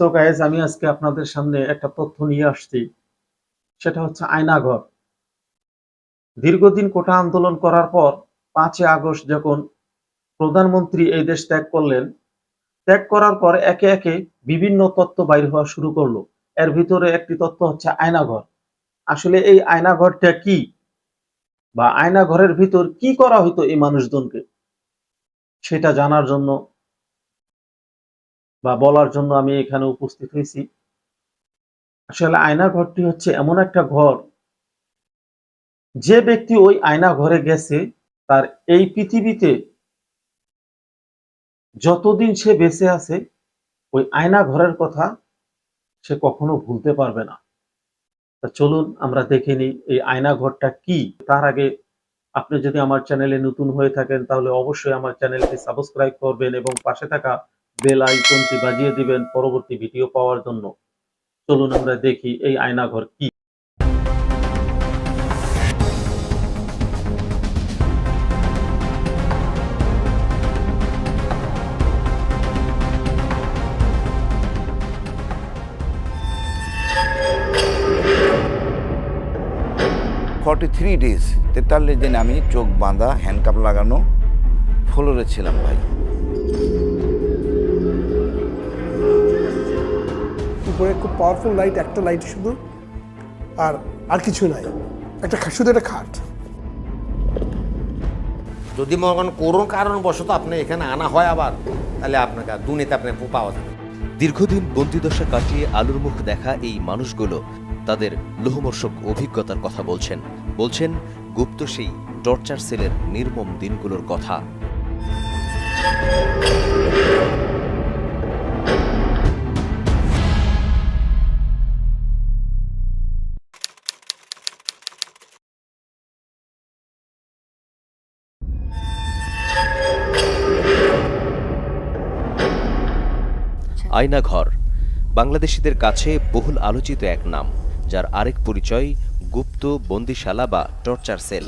So guys আমি আজকে আপনাদের সামনে একটা তথ্য নিয়ে আসছি। সেটা হচ্ছে আয়নাঘর। দীর্ঘদিন কোটা আন্দোলন করার পর পাঁচই আগস্ট যখন প্রধানমন্ত্রী এই দেশ ত্যাগ করলেন, ত্যাগ করার পর একে একে বিভিন্ন তত্ত্ব বাইর হওয়া শুরু করল। এর ভিতরে একটি তথ্য হচ্ছে আয়নাঘর। আসলে এই আয়নাঘরটা কি? বা আয়নাঘরের ভিতর কি করা হইতো এই মানুষজনকে? সেটা জানার জন্য বা বলার জন্য আমি এখানে উপস্থিত হয়েছি। আসলে আয়না ঘরটি হচ্ছে এমন একটা ঘর, যে ব্যক্তি ওই আয়না ঘরে গেছে, তার এই পৃথিবীতে যতদিন সে বেঁচে আছে, ওই আয়না ঘরের কথা সে কখনো ভুলতে পারবে না। তা চলুন আমরা দেখে নিই এই আয়না ঘরটা কি। তার আগে আপনি যদি আমার চ্যানেলে নতুন হয়ে থাকেন, তাহলে অবশ্যই আমার চ্যানেলটি সাবস্ক্রাইব করবেন এবং পাশে থাকা বেল আইকনটি বাজিয়ে দিবেন পরবর্তী ভিডিও পাওয়ার জন্য। চলুন আমরা দেখি এই আয়নাঘর কি। ফর্টি থ্রি ডেজ তেতাল্লিশ দিন আমি চোখ বাঁধা হ্যান্ডকাপ লাগানো ফ্লোরে ছিলাম ভাই। খুব পাওয়ারফুল লাইট একটা লাইট শুধু আর আর কিছু নাই। একটা শুধু একটা খাট। যদি মনে করেন কোনো কারণবশত আপনি এখানে আনা হয় আবার তাহলে আপনাকে দুর্নীতি আপনি পাওয়া যাবে দীর্ঘদিন বন্দিদশা কাটিয়ে আলুর মুখ দেখা এই মানুষগুলো তাদের লোহমর্ষক অভিজ্ঞতার কথা বলছেন। বলছেন গুপ্ত সেই টর্চার সেলের নির্মম দিনগুলোর কথা। আয়নাঘর। বাংলাদেশিদের কাছে বহুল আলোচিত এক নাম, যার আরেক পরিচয় গুপ্ত বন্দিশালা বা টর্চার সেল।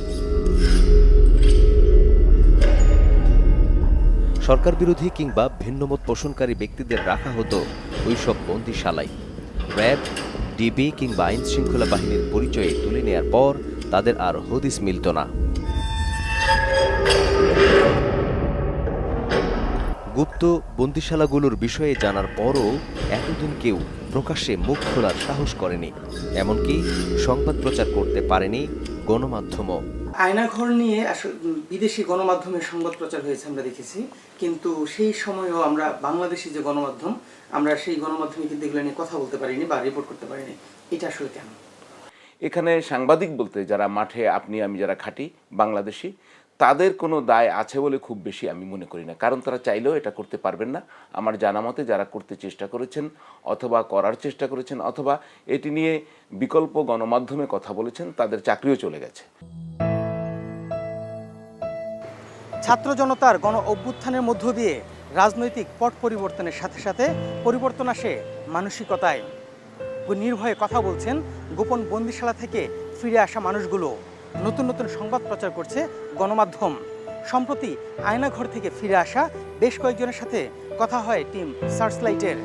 সরকার বিরোধী কিংবা ভিন্নমত পোষণকারী ব্যক্তিদের রাখা হতো ওইসব বন্দিশালায় র্যাব, ডিবি কিংবা আইন শৃঙ্খলা বাহিনীর পরিচয়ে তুলে নেয়ার পর তাদের আর হদিস মিলত না। গুপ্ত বন্দিশালাগুলোর বিষয়ে জানার পরও এতদিন কেউ প্রকাশ্যে মুখ খোলার সাহস করেনি এমনকি সংবাদ প্রচার করতে পারেনি গণমাধ্যমও। আয়নাঘর নিয়ে আসলে বিদেশি গণমাধ্যমে সংবাদ প্রচার হয়েছে আমরা দেখেছি কিন্তু সেই সময়ও আমরা বাংলাদেশি যে গণমাধ্যম আমরা সেই গণমাধ্যমে কিন্তু এগুলো নিয়ে কথা বলতে পারিনি বা রিপোর্ট করতে পারিনি। এটা আসলে কেন? এখানে সাংবাদিক বলতে যারা মাঠে আপনি আমি যারা খাটি বাংলাদেশি তাদের কোনো দায় আছে বলে খুব বেশি আমি মনে করি না। কারণ তারা চাইলেও এটা করতে পারবেন না। আমার জানা মতে যারা করতে চেষ্টা করেছেন অথবা করার চেষ্টা করেছেন অথবা এটি নিয়ে বিকল্প গণমাধ্যমে কথা বলেছেন, তাদের চাকরিও চলে গেছে। ছাত্র জনতার গণ অভ্যুত্থানের মধ্য দিয়ে রাজনৈতিক পট পরিবর্তনের সাথে সাথে পরিবর্তন আসে মানসিকতায়। নির্ভয়ে কথা বলছেন গোপন বন্দিশালা থেকে ফিরে আসা মানুষগুলো। নতুন নতুন সংবাদ প্রচার করছে গণমাধ্যম। সম্প্রতি আয়নাঘর থেকে ফিরে আসা বেশ কয়েকজনের সাথে কথা হয় টিম সার্চলাইটের।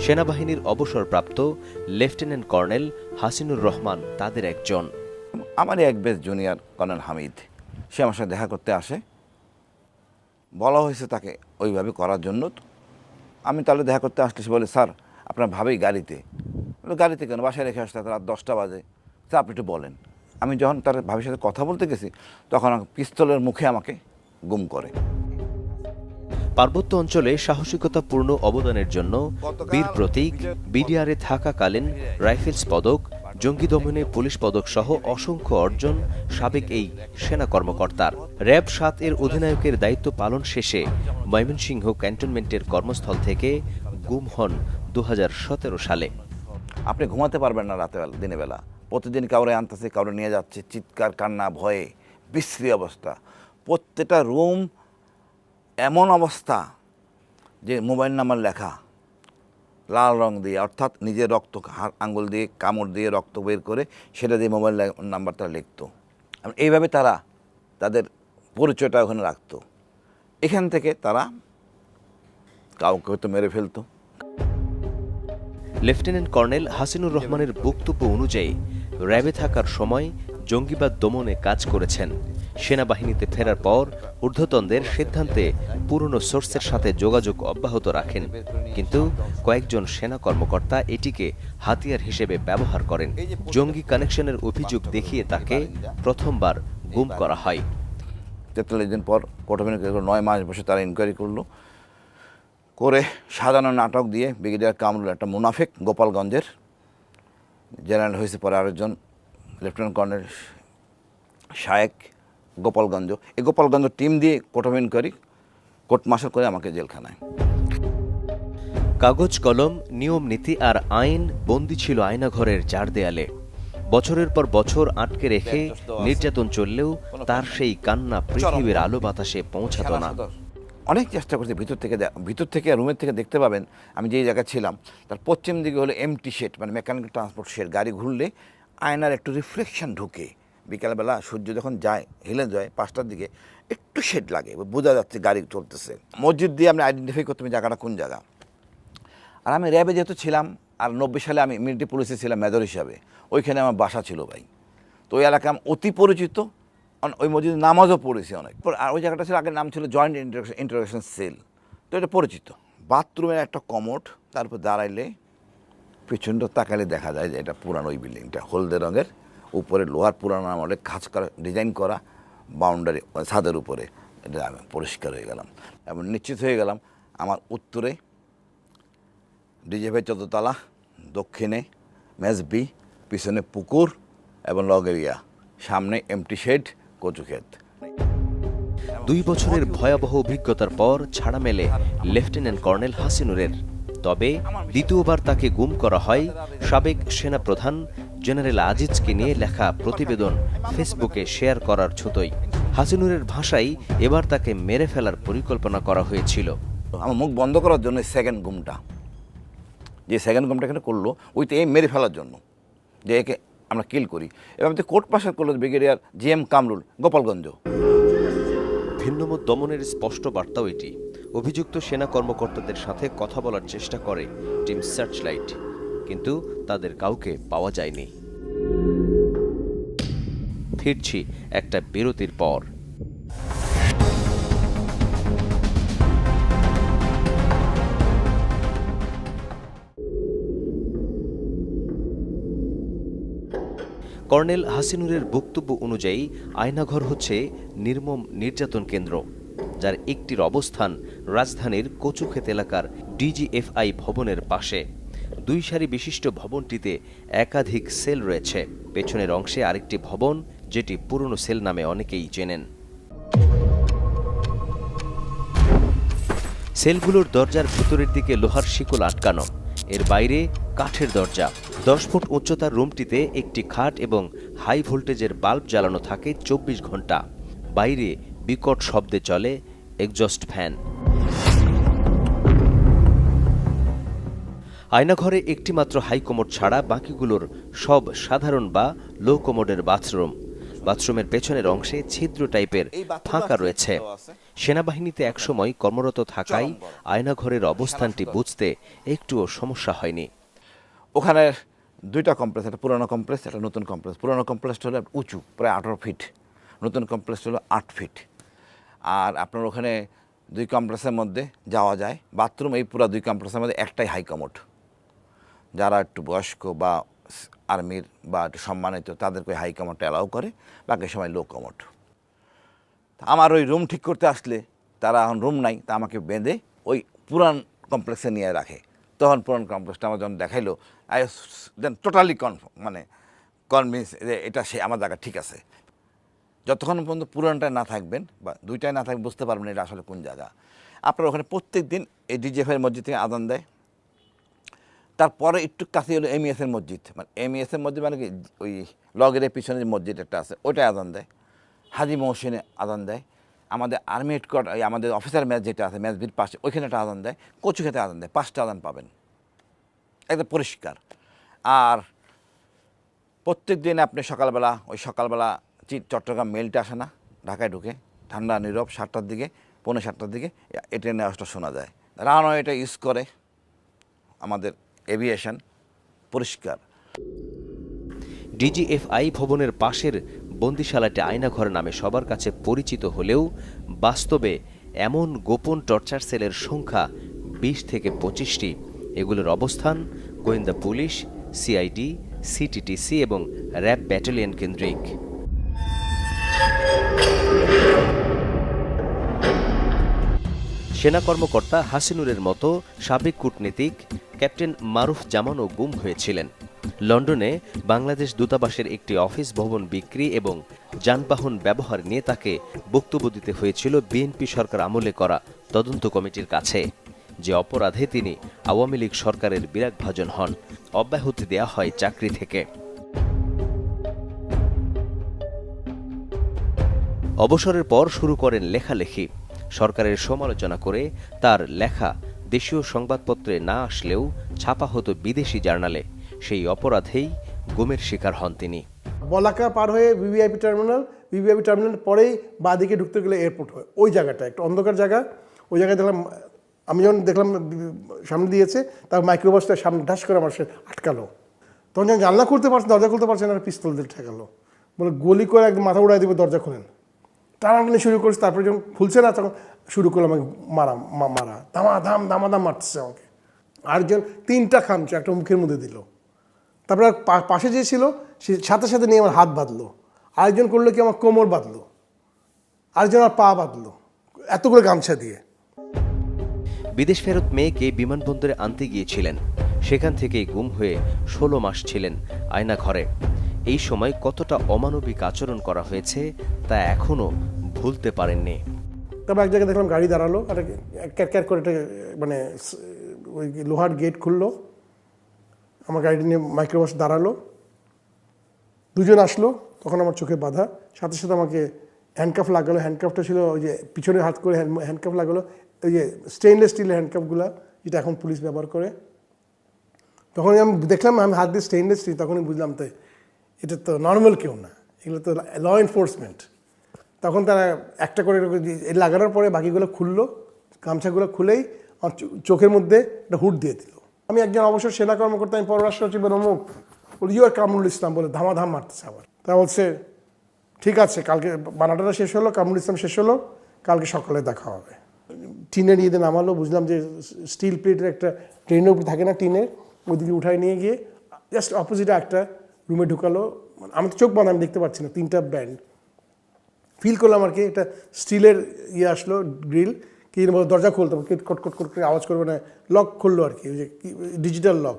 সেনাবাহিনীর অবসরপ্রাপ্ত লেফটেন্যান্ট কর্নেল হাসিনুর রহমান তাদের একজন। আমারই এক বেশ জুনিয়র কর্নেল হামিদ। সে আমার সাথে দেখা করতে আসে। বলা হয়েছে তাকে ওইভাবে করার জন্য। আমি তাহলে দেখা করতে আসলে সে বলে স্যার আপনার ভাবেই গাড়িতে। গাড়িতে কেন? বাসায় রেখে আসতে রাত দশটা বাজে। তা আপনি একটু বলেন। আমি যখন তার ভাবির সাথে কথা বলতে গেছি তখন পিস্তলের মুখে আমাকে গুম করে। পার্বত্য অঞ্চলে সাহসিকতাপূর্ণ অবদানের জন্য বীর প্রতীক বিডিআরে থাকাকালীন রাইফেলস পদক জঙ্গি দমনে পুলিশ পদক সহ অসংখ্য অর্জন সাবেক এই সেনা কর্মকর্তার। র্যাব সাত এর অধিনায়কের দায়িত্ব পালন শেষে ময়মনসিংহ ক্যান্টনমেন্টের কর্মস্থল থেকে গুম হন দু হাজার সতেরো সালে। আপনি ঘুমাতে পারবেন না রাতেবেলা দিনের বেলা প্রতিদিন কাউরে আনতেছে, কাউরে নিয়ে যাচ্ছে, চিৎকার, কান্না, ভয়ে, বিশ্রী অবস্থা। প্রত্যেকটা রুম এমন অবস্থা যে মোবাইল নাম্বার লেখা, লাল রং দিয়ে, অর্থাৎ নিজের রক্ত আঙ্গুল দিয়ে, কামড় দিয়ে রক্ত বের করে সেটা দিয়ে মোবাইল নাম্বার তারা লিখতো। এইভাবে তারা তাদের পরিচয়টা ওখানে রাখতো। এখান থেকে তারা কাউকে হয়তো মেরে ফেলতো। লেফটেন্যান্ট কর্নেল হাসিনুর রহমানের বক্তব্য অনুযায়ী, র্যাবে থাকার সময় জঙ্গিবাদ দমনে কাজ করেছেন। সেনাবাহিনীতে ফেরার পর ঊর্ধ্বতনদের সিদ্ধান্তে পুরনো সোর্সের সাথে যোগাযোগ অব্যাহত রাখেন। কিন্তু কয়েকজন সেনা কর্মকর্তা এটিকে হাতিয়ার হিসেবে ব্যবহার করেন। জঙ্গি কানেকশনের অভিযোগ দেখিয়ে তাকে প্রথমবার গুম করা হয়। তেতাল্লিশ দিন পর কোর্টমিন নয় মাস বসে তারা ইনকোয়ারি করল। করে সাজানো নাটক দিয়ে ব্রিগেডিয়ার কামরুল একটা মুনাফেক গোপালগঞ্জের জেনারেল হয়েছে পরে আরেকজন লেফটেন্যান্ট কর্নেল শায়েক গোপালগঞ্জ। এই গোপালগঞ্জ টিম দিয়ে কোর্ট করি কোর্ট মার্শাল করে আমাকে জেলখানায়। কাগজ কলম নিয়ম নীতি আর আইন বন্দি ছিল আয়নাঘরের চার দেয়ালে। বছরের পর বছর আটকে রেখে নির্যাতন চললেও তার সেই কান্না পৃথিবীর আলো বাতাসে পৌঁছাতো না। অনেক চেষ্টা করছি ভিতর থেকে ভিতর থেকে রুমের থেকে দেখতে পাবেন, আমি যেই জায়গায় ছিলাম, তার পশ্চিম দিকে হলো এমটি শেড মানে মেকানিক্যাল ট্রান্সপোর্ট শেড গাড়ি ঘুরলে আয়নার একটু রিফ্লেকশন ঢুকে। বিকালবেলা সূর্য যখন যায়, হেলে যায়, পাঁচটার দিকে একটু শেড লাগে, বোঝা যাচ্ছে গাড়ি চলতেছে। মসজিদ দিয়ে আমরা আইডেন্টিফাই করতে হবে জায়গাটা কোন জায়গা। আর আমি র্যাবে যেহেতু ছিলাম, আর নব্বই সালে আমি মিলিটারি পুলিশে ছিলাম মেজর হিসাবে, ওইখানে আমার বাসা ছিল ভাই। তো ওই এলাকা আমি অতি পরিচিত ওই মসজিদে নামাজও পড়েছি অনেক। আর ওই জায়গাটা ছিল, আগের নাম ছিল জয়েন্ট ইন্টারোগেশন সেল তো এটা পরিচিত। বাথরুমের একটা কমোট, তারপর দাঁড়াইলে পেছনটা তাকালে দেখা যায় যে এটা পুরানো ওই বিল্ডিংটা। হলদে রঙের, উপরে লোহার পুরানো আমলে কাজ করা, ডিজাইন করা বাউন্ডারি ছাদের উপরে। এটা আমি পরিষ্কার হয়ে গেলাম। এবং নিশ্চিত হয়ে গেলাম, আমার উত্তরে ডিজেভাই চতুর্তলা দক্ষিণে মেজবি, পিছনে পুকুর এবং লগেরিয়া সামনে এমটি শেড কচুক্ষেত দুই বছরের ভয়াবহ অভিজ্ঞতার পর ছাড়া মেলে লেফটেন্যান্ট কর্নেল হাসিনুরের। তবে দ্বিতীয়বার তাকে গুম করা হয় সাবেক সেনাপ্রধান জেনারেল আজিজকে নিয়ে লেখা প্রতিবেদন ফেসবুকে শেয়ার করার ছুতোই। হাসিনুরের ভাষায় এবার তাকে মেরে ফেলার পরিকল্পনা করা হয়েছিল। আমার মুখ বন্ধ করার জন্য সেকেন্ড গুমটা। যে সেকেন্ড গুমটা এখানে করল, ওইতে এই মেরে ফেলার জন্য। যে একে আমরা কিল করি। এবং কোর্ট পাশার করল brigadier G M Kamrul, Gopalganj. ভিন্নমত দমনের স্পষ্ট বার্তাও এটি। অভিযুক্ত সেনা কর্মকর্তাদের সাথে কথা বলার চেষ্টা করে টিম সার্চলাইট কিন্তু তাদের কাউকে পাওয়া যায়নি। ফিরছি একটা বিরতির পর। কর্নেল হাসিনুরের বক্তব্য অনুযায়ী, আয়নাঘর হচ্ছে নির্মম নির্যাতন কেন্দ্র, যার একটির অবস্থান রাজধানীর কচুক্ষেত এলাকার ডিজিএফআই ভবনের পাশে। দুই সারি বিশিষ্ট ভবনটিতে একাধিক সেল রয়েছে। পেছনের অংশে আরেকটি ভবন, যেটি পুরনো সেল নামে অনেকেই চেনেন। সেলগুলোর দরজার ভেতরের দিকে লোহার শিকল আটকানো। এর বাইরে কাঠের দরজা। দশ ফুট উচ্চতার রুমটিতে একটি খাট এবং হাই ভোল্টেজের বাল্ব জ্বালানো থাকে চব্বিশ ঘণ্টা। বাইরে বিকট শব্দে চলে এক্সজস্ট ফ্যান আয়নাঘরে একটিমাত্র হাই কোমোড ছাড়া বাকিগুলোর সব সাধারণ বা লো কোমোডের বাথরুম বাথরুমের পেছনের অংশে ছিদ্র টাইপের ফাঁকা রয়েছে। সেনাবাহিনীতে একসময় কর্মরত থাকায় আয়নাঘরের অবস্থানটি বুঝতে একটুও সমস্যা হয়নি। ওখানে দুইটা কমপ্লেক্স, একটা পুরনো কমপ্লেক্স, একটা নতুন কমপ্লেক্স। পুরনো কমপ্লেক্সটা হলো উঁচু, প্রায় আঠারো ফিট। নতুন কমপ্লেক্সটা হলো আট ফিট। আর আপনার ওখানে দুই কমপ্লেক্সের মধ্যে যাওয়া যায়। বাথরুম, এই পুরো দুই কমপ্লেক্সের মধ্যে একটাই হাই কমোড যারা একটু বয়স্ক বা আর্মির বা একটু সম্মানিত, তাদেরকে হাই কমোডটা অ্যালাউ করে, বাকি সময় লো কমোড আমার ওই রুম ঠিক করতে আসলে তারা এখন রুম নাই, তা আমাকে বেঁধে ওই পুরান কমপ্লেক্সে নিয়ে রাখে। তখন পুরান কমপ্লেক্সটা আমার যখন দেখাইলো আই দেন টোটালি কনফার্ম মানে কনভিন্স যে এটা সে আমার জায়গা ঠিক আছে। যতক্ষণ পর্যন্ত পুরানটায় না থাকবেন বা দুইটায় না থাকবেন বুঝতে পারবেন এটা আসলে কোন জায়গা। আপনার ওখানে প্রত্যেক দিন এই ডিজেফের মসজিদ থেকে আদান দেয়। তারপরে একটু কাছে হলো এমইএসের মসজিদ মানে এম এমইএসের মসজিদ মানে কি? ওই লগের পিছনে যে মসজিদ একটা আছে ওইটাই আদান দেয়। হাজি মহসিনে আদান দেয়। আমাদের আর্মি হেডকোয়ার্টার আমাদের অফিসার ম্যাচ যেটা আছে ম্যাচ ম্যাচবির পাশে ওইখানে একটা আদান দেয়। কচু খেতে আদান দেয়, পাঁচটা আদান পাবেন। একদম পরিষ্কার। আর প্রত্যেক দিন আপনি সকালবেলা, ওই সকালবেলা চট্টগ্রাম মেলটা আসে না, ঢাকায় ঢুকে, ঠান্ডা, নীরব, সাতটার দিকে, পৌনে সাতটার দিকে, এ ট্রেনের আওয়াজটা শোনা যায়। রানওয়েটা ইউজ করে আমাদের এভিয়েশন পরিষ্কার। ডিজিএফআই ভবনের পাশের বন্দিশালাটি আয়নাঘর নামে সবার কাছে পরিচিত হলেও বাস্তবে এমন গোপন টর্চার সেলের সংখ্যা বিশ থেকে পঁচিশটি। এগুলোর অবস্থান গোয়েন্দা পুলিশ, সিআইডি, সিটিটিসি এবং র্যাব ব্যাটালিয়ন কেন্দ্রিক। সেনা কর্মকর্তা হাসিনুরের মতো সাবেক কূটনীতিক ক্যাপ্টেন মারুফ জামানও গুম হয়েছিলেন। লন্ডনে বাংলাদেশ দূতাবাসের একটি অফিস ভবন বিক্রি এবং যানবাহন ব্যবহার নিয়ে তাকে বক্তব্য দিতে হয়েছিল বিএনপি সরকার আমলে করা তদন্ত কমিটির কাছে। যে অপরাধে তিনি আওয়ামী লীগ সরকারের বিরাগভাজন হন, অব্যাহতি দেয়া হয় চাকরি থেকে। অবসরের পর শুরু করেন লেখালেখি। সরকারের সমালোচনা করে তার লেখা দেশীয় সংবাদপত্রে না আসলেও ছাপা হতো বিদেশি জার্নালে। সেই অপরাধেই গুমের শিকার হন তিনি। বলাকা পার হয়ে ভিভিআইপি টার্মিনাল ভিভিআইপি টার্মিনাল পরেই বাঁদিকে ঢুকতে গেলে এয়ারপোর্ট হয়। ওই জায়গাটা একটা অন্ধকার জায়গা। ওই জায়গায় দেখলাম, আমি যখন দেখলাম, সামনে দিয়েছে, তার মাইক্রোবাসটা সামনে ঢাস করে আমার আটকালো। তখন যখন জানলা করতে পারছে, দরজা খুলতে পারছে না পিস্তল দিয়ে ঠেকালো। বলে, গুলি করে একদম মাথা উড়াই দেবে, দরজা খুলেন। টানাটানি শুরু করেছে, তারপরে যখন খুলছে না, তখন শুরু করল আমাকে মারা মারা। দামা দাম দামা দাম মারতেছে আমাকে। আরেকজন তিনটা খামছে একটা মুখের মধ্যে দিল। তারপরে পাশে যে ছিল সে সাথে সাথে নিয়ে আমার হাত বাঁধলো। আরেকজন করল কি আমার কোমর বাঁধলো। আরেকজন আর পা বাঁধলো এতগুলো গামছা দিয়ে। বিদেশ ফেরত মেয়েকে বিমানবন্দরে আনতে গিয়েছিলেন। সেখান থেকেই গুম হয়ে ষোলো মাস ছিলেন আয়না ঘরে এই সময় কতটা অমানবিক আচরণ করা হয়েছে তা এখনও ভুলতে পারেননি। তারপর এক জায়গায় দেখলাম গাড়ি দাঁড়াল আর ক্যার ক্যার করে মানে ওই লোহার গেট খুললো। আমার গাড়ি নিয়ে মাইক্রোবাস দাঁড়াল। দুজন আসলো, তখন আমার চোখে বাধা। সাথে সাথে আমাকে হ্যান্ডকাফ লাগালো। হ্যান্ডকাফটা ছিল ওই যে পিছনে হাত করে হ্যান্ডকাফ লাগালো। ওই যে স্টেনলেস স্টিলের হ্যান্ডকাফগুলো যেটা এখন পুলিশ ব্যবহার করে। তখন আমি দেখলাম আমি হাত দিয়ে স্টেনলেস স্টিল তখনই বুঝলাম তো এটা তো নর্মাল কেউ না। এগুলো তো ল এনফোর্সমেন্ট তখন তারা একটা করে লাগানোর পরে বাকিগুলো খুললো, গামছাগুলো খুলেই আমার চোখের মধ্যে একটা হুড দিয়ে দিল। আমি একজন অবসর সেনা কর্মকর্তা, আমি পররাষ্ট্র সচিবের অমুক, বলি ইউ আর কামরুল ইসলাম বলে ধামাধাম মারতেছে আবার। তা বলছে, ঠিক আছে, কালকে বানাটাটা শেষ হলো, কামরুল ইসলাম শেষ হলো, কালকে সকালে দেখা হবে। টিনের ইয়েতে নামালো, বুঝলাম যে স্টিল প্লেটের একটা ট্রেনের উপর থাকে না টিনের, ওইদিকে উঠায় নিয়ে গিয়ে জাস্ট অপোজিটে একটা রুমে ঢুকালো। মানে আমি তো চোখ বানাম দেখতে পাচ্ছি না, তিনটা ব্যান্ড ফিল করলাম আর কি, একটা স্টিলের ইয়ে আসলো গ্রিল কি দরজা খুলতো কট কট কট করে আওয়াজ করবে না লক খুললো আর কি, ওই যে ডিজিটাল লক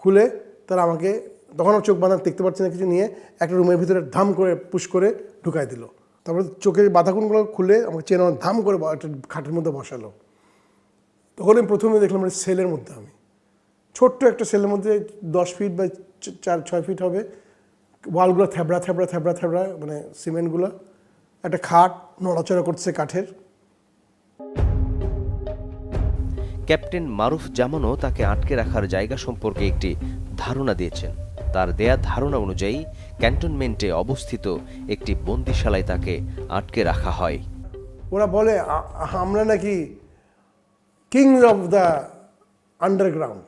খুলে তারা আমাকে তখন আমার চোখ বাঁধা দেখতে পাচ্ছি না কিছু নিয়ে, একটা রুমের ভিতরে ধাম করে পুশ করে ঢুকাই দিল। তারপরে চোখের বাঁধাকুনগুলো খুলে আমাকে চেন ধাম করে একটা খাটের মধ্যে বসালো। তখন আমি প্রথমে দেখলাম একটা সেলের মধ্যে আমি। ছোট্ট একটা সেলের মধ্যে দশ ফিট বা চার, ছয় ফিট হবে ওয়ালগুলো থ্যাবড়া থ্যাবড়া থ্যাবড়া থ্যাবড়া মানে সিমেন্টগুলো একটা খাট নড়াচড়া করছে কাঠের। ক্যাপ্টেন মারুফ জামানও তাকে আটকে রাখার জায়গা সম্পর্কে একটি ধারণা দিয়েছেন। তার দেয়া ধারণা অনুযায়ী, ক্যান্টনমেন্টে অবস্থিত একটি বন্দিশালায় তাকে আটকে রাখা হয়। ওরা বলে আমরা নাকি কিংস অফ দ্য আন্ডারগ্রাউন্ড।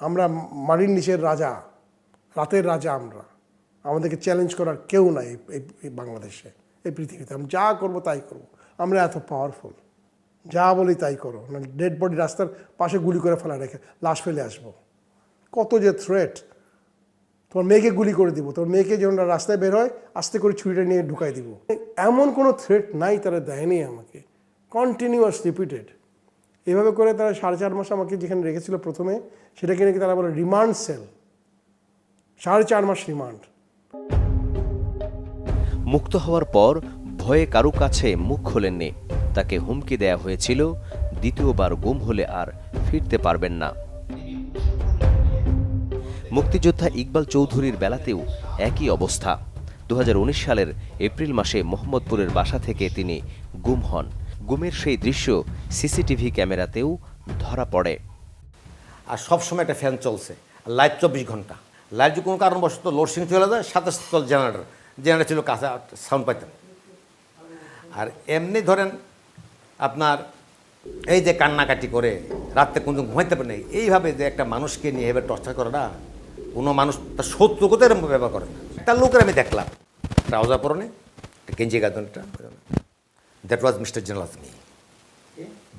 আমরা মাটির নিচের রাজা, রাতের রাজা আমরা। আমাদেরকে চ্যালেঞ্জ করার কেউ নাই এই বাংলাদেশে, এই পৃথিবীতে। আমরা যা করব তাই করব। আমরা এত পাওয়ারফুল যা বলি তাই করো। না ডেড বডি রাস্তার পাশে গুলি করে ফেলা রেখে, লাশ ফেলে আসব। কত যে থ্রেট তোমার মেয়েকে গুলি করে দিব। তোমার মেয়েকে যখন রাস্তায় বের হয়, আস্তে করে ছুরিটা নিয়ে ঢুকাই দিব। এমন কোনো থ্রেট নাই তারা দেয়নি আমাকে। কন্টিনিউয়াস রিপিটেড এভাবে করে তারা সাড়ে চার মাস আমাকে যেখানে রেখেছিল প্রথমে, সেটাকে নাকি তারা বলে রিমান্ড সেল সাড়ে চার মাস রিমান্ড মুক্ত হওয়ার পর ভয়ে কারু কাছে মুখ খোলেননি। তাকে হুমকি দেয়া হয়েছিল, দ্বিতীয়বার গুম হলে আর ফিরতে পারবেন না। মুক্তিযোদ্ধা ইকবাল চৌধুরীর বেলাতেও একই অবস্থা। দুহাজার উনিশ সালের এপ্রিল মাসে মোহাম্মদপুরের বাসা থেকে তিনি গুম হন। গুমের সেই দৃশ্য সিসিটিভি ক্যামেরাতেও ধরা পড়ে। আর সবসময় একটা ফ্যান চলছে লাইট চব্বিশ ঘণ্টা। লাইট যদি কোনো কারণবশত লোডশেডিং চলে যায়, সাথে সাথে জেনারেটর জেনারেটর ছিল কাছে, সাউন্ড পাইতেন। আর এমনি ধরেন আপনার এই যে কান্নাকাটি করে রাত্রে কোনো ঘুমাইতে পারে না এইভাবে যে একটা মানুষকে নিয়ে এভাবে টর্চার করে না কোনো মানুষ তার শত্রুকে এরকম ব্যবহার করে? না তার লোকের আমি দেখলাম। ট্রাউজার পরনে গেঞ্জি গাদনটা that was mister general Azmi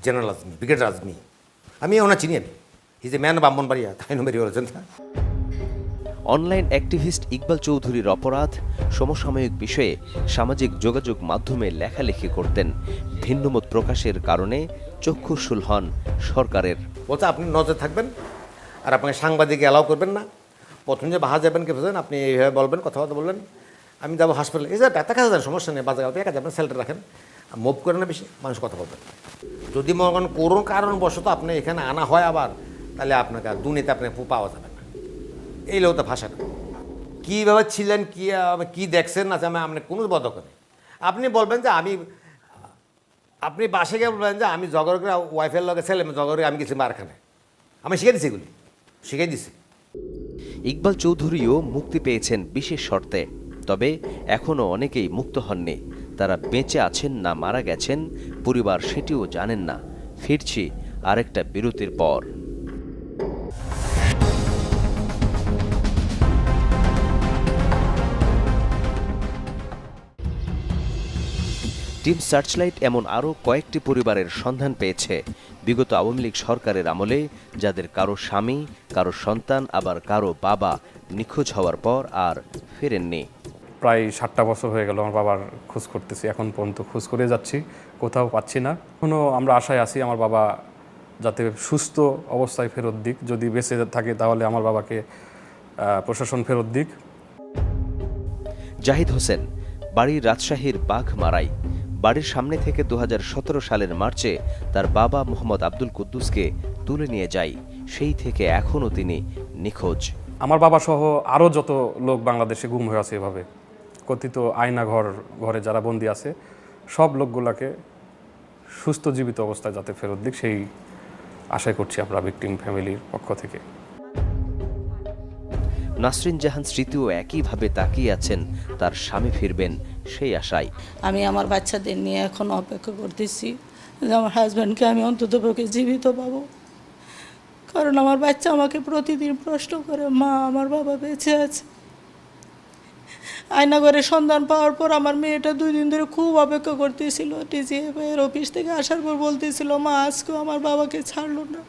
general Azmi brigadier Azmi আমি ওনা চিনি আমি। ইজ এ ম্যান ব্রাহ্মণবাড়িয়া তাই নম্বরই বলেছেন। অনলাইন অ্যাক্টিভিস্ট ইকবাল চৌধুরীর অপরাধ সমসাময়িক বিষয়ে সামাজিক যোগাযোগ মাধ্যমে লেখালেখি করতেন। ভিন্নমত প্রকাশের কারণে চক্ষুশূল হন সরকারের। বলছে, আপনি নজর থাকবেন আর আপনাকে সাংবাদিক অ্যালাউ করবেন না। প্রথম যে বাহার যাবেন কে বুঝলেন? আপনি এইভাবে বলবেন, কথাবার্তা বলবেন আমি যাব হাসপাতালে এই যে ডাক্তার কাছে যান সমস্যা নেই, বাজার একা যাবেন সেলটা রাখেন। মুভ করে না বেশি, মানুষ কথা বলবেন যদি মনে করেন কোনো কারণবশত আপনি এখানে আনা হয় আবার, তাহলে আপনাকে দুর্নীতি আপনি পাওয়া যাবে এই লোকটা ভাষাটা। কীভাবে ছিলেন কী কী দেখছেন না আমি আপনি কোনো বদ করে আপনি বলবেন যে আমি, আপনি বাসে গিয়ে বলবেন যে আমি জগরকে ওয়াইফের লগে ছেলে জগরে আমি গেছি মারখানে। আমি শিখে দিছি এগুলি। শিখে দিছি। ইকবাল চৌধুরীও মুক্তি পেয়েছেন বিশেষ শর্তে। তবে এখনও অনেকেই মুক্ত হননি। তারা বেঁচে আছেন না, মারা গেছেন, পরিবার সেটিও জানেন না। ফিরছি আরেকটা বিরতির পর। টিম সার্চলাইট এমন আরও কয়েকটি পরিবারের সন্ধান পেয়েছে। বিগত আওয়ামী লীগ সরকারের আমলে যাদের কারও স্বামী কারও সন্তান আবার কারও বাবা নিখোঁজ হওয়ার পর আর ফেরেননি। প্রায় ষাটটা বছর হয়ে গেল আমার বাবার খোঁজ করতেছি এখন পর্যন্ত খোঁজ করে যাচ্ছি কোথাও পাচ্ছি না। এখনও আমরা আশায় আছি আমার বাবা যাতে সুস্থ অবস্থায় ফেরত দিক যদি বেঁচে থাকে তাহলে আমার বাবাকে প্রশাসন ফেরত দিক। জাহিদ হোসেন বাড়ি রাজশাহীর বাঘমারাই। বাড়ির সামনে থেকে দু হাজার সতেরো সালের মার্চে তার বাবা মোহাম্মদ আব্দুল কুদ্দুসকে তুলে নিয়ে যায়। সেই থেকে এখনও তিনি নিখোঁজ। আমার বাবা সহ আরও যত লোক বাংলাদেশে গুম হয়ে আছে এভাবে, কথিত আয়না ঘর ঘরে যারা বন্দি আছে, সব লোকগুলাকে সুস্থ জীবিত অবস্থায় যাতে ফেরত দিক, সেই আশাই করছি আমরা ভিকটিম ফ্যামিলির পক্ষ থেকে। নাসরিন জাহান স্মৃতিও একইভাবে তাকিয়ে আছেন, তার স্বামী ফিরবেন সেই আশায়। আমি আমার বাচ্চাদের নিয়ে এখন অপেক্ষা করতেছি যে আমার হাজব্যান্ডকে আমি অন্তত পক্ষে জীবিত পাবো। কারণ আমার বাচ্চা আমাকে প্রতিদিন প্রশ্ন করে, মা, আমার বাবা বেঁচে আছে। আয়নাগরের সন্ধান পাওয়ার পর আমার মেয়েটা দুই দিন ধরে খুব অপেক্ষা করতেছিল। টিজিএফ এর অফিস থেকে আসার পর বলতেছিল, মা, আজকেও আমার বাবাকে ছাড়লো না।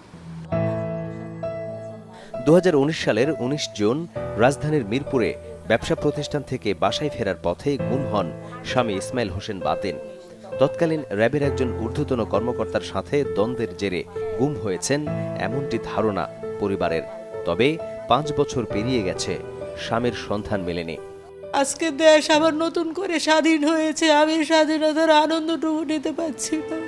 দু হাজার উনিশ সালের ১৯ জুন রাজধানীর মিরপুরে ব্যবসা প্রতিষ্ঠান থেকে বাসায় ফেরার পথে গুম হন স্বামী ইসমাইল হোসেন বাতেন। তৎকালীন র্যাবের একজন ঊর্ধ্বতন কর্মকর্তার সাথে দ্বন্দ্বের জেরে গুম হয়েছেন এমনটি ধারণা পরিবারের। তবে পাঁচ বছর পেরিয়ে গেছে, স্বামীর সন্ধান মেলেনি। আজকে দেশ আবার নতুন করে স্বাধীন হয়েছে, আমি স্বাধীনতার আনন্দটুকু নিতে পারছি না।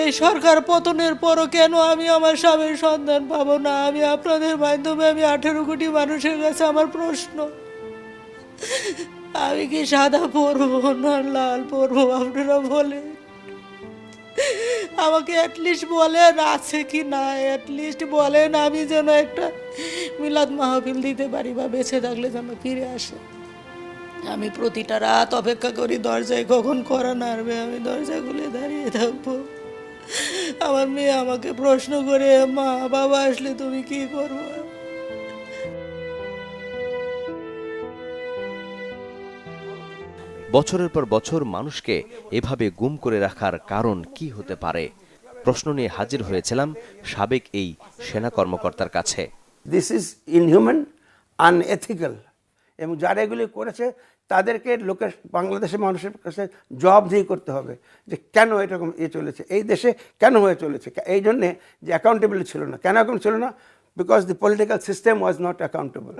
এই সরকার পতনের পরও কেন আমি আমার স্বামীর সন্ধান পাবো না? আমি আপনাদের মাধ্যমে আমি আঠেরো কোটি মানুষের কাছে আমার প্রশ্ন। আমি কি সাদা পরবো না লাল পরবো, আপনারা বলেন। আমাকে অ্যাটলিস্ট বলেন, আছে কি না? অ্যাটলিস্ট বলেন, আমি যেন একটা মিলাদ মাহফিল দিতে পারি বা বেঁচে থাকলে যেন ফিরে আসে। আমি প্রতিটা রাত অপেক্ষা করি, দরজায় কখন করা নাড়বে? আমি দরজা খুলে দাঁড়িয়ে থাকব। আমার মেয়ে আমাকে প্রশ্ন করে মা বাবা আসলে তুমি কি করব? বছরের পর বছর মানুষকে এভাবে গুম করে রাখার কারণ কি হতে পারে? প্রশ্ন নিয়ে হাজির হয়েছিলাম সাবেক এই সেনা কর্মকর্তার কাছে। দিস ইজ ইনহিউম্যান আনএথিক্যাল এবং যারা এগুলি করেছে তাদেরকে লোকের বাংলাদেশের মানুষের কাছে জবাব দিয়ে করতে হবে যে কেন এরকম এ চলেছে এই দেশে কেন হয়ে চলেছে এই জন্যে যে অ্যাকাউন্টেবিলিটি ছিল না। কেন এখন ছিল না? Because the political system was not accountable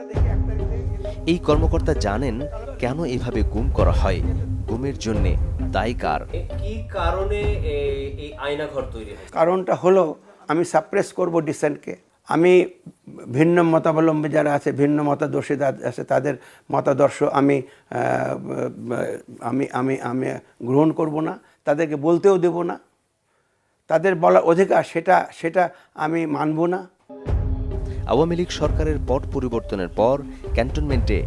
এই কর্মকর্তা জানেন কেন এভাবে গুম করা হয়। গুমের জন্য দায়ী কার? কি কারণে এই আয়নাঘর তৈরি হয় কারণটা হলো আমি সাপ্রেস করব ডিসেন্টকে আমি ভিন্ন মতাবলম্বী যারা আছে, ভিন্ন মতাদর্শী আছে, তাদের মতাদর্শ আমি আমি আমি আমি গ্রহণ করব না, তাদেরকে বলতেও দেব না। তাদের বলার অধিকার সেটা সেটা আমি মানব না। আওয়ামী লীগ সরকারের পট পরিবর্তনের পর ক্যান্টনমেন্টে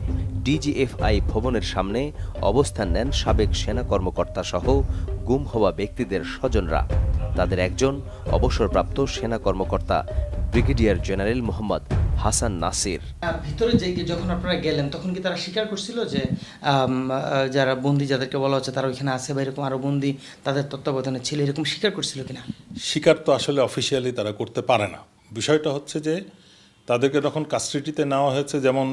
ডিজিএফআই ভবনের সামনে অবস্থান নেন সাবেক সেনা কর্মকর্তা সহ গুম হওয়া ব্যক্তিদের স্বজনরা। তাদের একজন অবসরপ্রাপ্ত সেনা কর্মকর্তা ব্রিগেডিয়ার জেনারেল মোহাম্মদ হাসান নাসির। ভিতরে যে যখন আপনারা গেলেন তখন কি তারা স্বীকার করছিল যে যারা বন্দি যাদেরকে বলা হচ্ছে তারা ওইখানে আছে বা এরকম আরও বন্দি তাদের তত্ত্বাবধানে ছিল এরকম স্বীকার করছিল কিনা? স্বীকার তো আসলে অফিসিয়ালি তারা করতে পারে না। বিষয়টা হচ্ছে যে তাদেরকে যখন কাস্টডিতে নেওয়া হয়েছে যেমন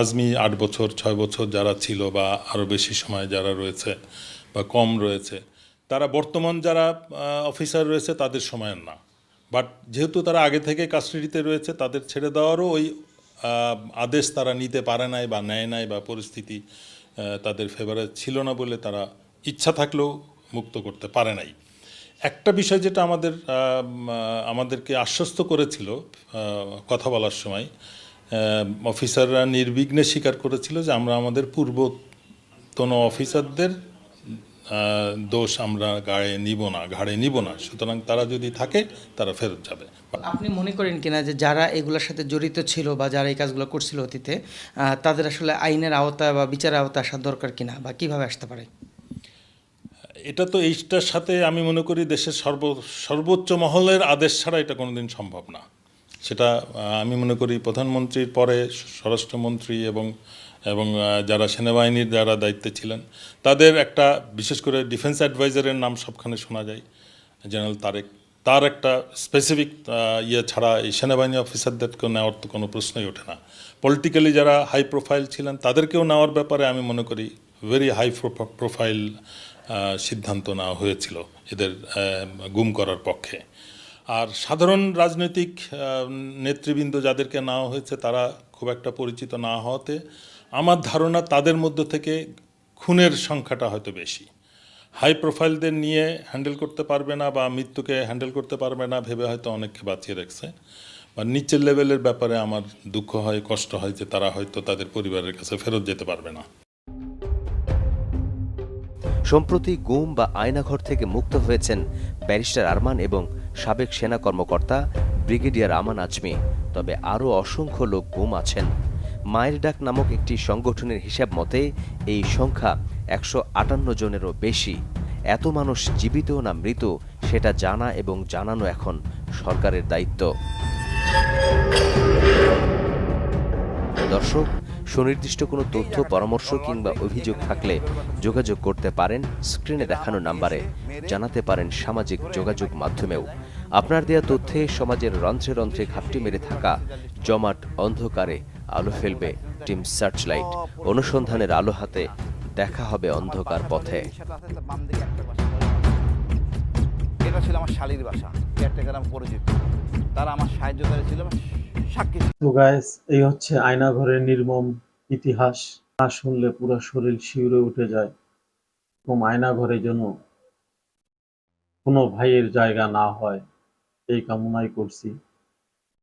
আজমি আট বছর ছয় বছর যারা ছিল বা আরও বেশি সময় যারা রয়েছে বা কম রয়েছে তারা বর্তমান যারা অফিসার রয়েছে তাদের সময়ের না। বাট যেহেতু তারা আগে থেকে কাস্টডিতে রয়েছে, তাদের ছেড়ে দেওয়ারও ওই আদেশ তারা নিতে পারে নাই বা নেয় নাই বা পরিস্থিতি তাদের ফেভারে ছিল না বলে তারা ইচ্ছা থাকলেও মুক্ত করতে পারে নাই। একটা বিষয় যেটা আমাদের আমাদেরকে আশ্বস্ত করেছিল কথা বলার সময় অফিসাররা নির্বিঘ্নে স্বীকার করেছিল যে আমরা আমাদের পূর্বতন অফিসারদের দোষ আমরা গায়ে নিব না ঘাড়ে নিব না। সুতরাং তারা যদি থাকে তারা ফেরত যাবে। আপনি মনে করেন কিনা যে যারা এগুলোর সাথে জড়িত ছিল বা যারা এই কাজগুলো করছিল অতীতে তাদের আসলে আইনের আওতায় বা বিচারের আওতায় আসা দরকার কিনা বা কীভাবে আসতে পারে? এটা তো এইটার সাথে আমি মনে করি দেশের সর্ব সর্বোচ্চ মহলের আদেশ ছাড়া এটা কোনোদিন সম্ভব না। সেটা আমি মনে করি প্রধানমন্ত্রীর পরে স্বরাষ্ট্রমন্ত্রী এবং এবং যারা সেনাবাহিনীর যারা দায়িত্বে ছিলেন, তাদের একটা বিশেষ করে ডিফেন্স অ্যাডভাইজারের নাম সবখানে শোনা যায়, জেনারেল তারেক। তার একটা স্পেসিফিক ইয়ে ছাড়া এই সেনাবাহিনী অফিসারদেরকেও নেওয়ার তো কোনো প্রশ্নই ওঠে না। পলিটিক্যালি যারা হাই প্রোফাইল ছিলেন, তাদেরকেও নেওয়ার ব্যাপারে আমি মনে করি ভেরি হাই প্রোফাইল সিদ্ধান্ত নেওয়া হয়েছিল এদের গুম করার পক্ষে। আর সাধারণ রাজনৈতিক নেতৃবৃন্দ যাদেরকে নেওয়া হয়েছে, তারা খুব একটা পরিচিত না হওয়াতে আমার ধারণা তাদের মধ্য থেকে খুনের সংখ্যাটা হয়তো বেশি। হাই প্রোফাইলদের নিয়ে হ্যান্ডেল করতে পারবে না বা মৃত্যুকে হ্যান্ডেল করতে পারবে না ভেবে হয়তো অনেককে বাঁচিয়ে রাখছে। বা নিচের লেভেলের ব্যাপারে আমার দুঃখ হয়, কষ্ট হয় যে তারা হয়তো তাদের পরিবারের কাছে ফেরত যেতে পারবে না। সম্প্রতি গুম বা আয়নাঘর থেকে মুক্ত হয়েছেন ব্যারিস্টার আরমান এবং সাবেক সেনা কর্মকর্তা ব্রিগেডিয়ার আমান আজমি। তবে আরও অসংখ্য লোক গুম আছেন। মায়ের ডাক নামক একটি সংগঠনের হিসাব মতে, এই সংখ্যা একশো আটান্ন জনেরও বেশি। এত মানুষ জীবিত না মৃত, সেটা জানা এবং জানানো এখন সরকারের দায়িত্ব। দর্শক সুনির্দিষ্ট কোনো তথ্য, পরামর্শ কিংবা অভিযোগ থাকলে যোগাযোগ করতে পারেন, স্ক্রিনে দেখানো নাম্বারে। জানাতে পারেন সামাজিক যোগাযোগ মাধ্যমেও। আপনার দেয়া তথ্যে সমাজের রন্ধ্রে রন্ধ্রে ঘাপটি মেরে থাকা, জমাট অন্ধকারে আলো ফেলবে, টিম সার্চলাইট অনুসন্ধানের আলো হাতে দেখা হবে অন্ধকার পথে। এটা ছিল আমার শালির বাসা কেয়ারটেকার আমার পরিচিত। তারা আমার সাহায্যকারী ছিল সাক্ষী। এই হচ্ছে আয়নাঘরের নির্মম ইতিহাস। না শুনলে পুরো শরীর শিউরে উঠে যায়। আয়না আয়নাঘরে যেন কোনো ভাইয়ের জায়গা না হয়, এই কামনাই করছি।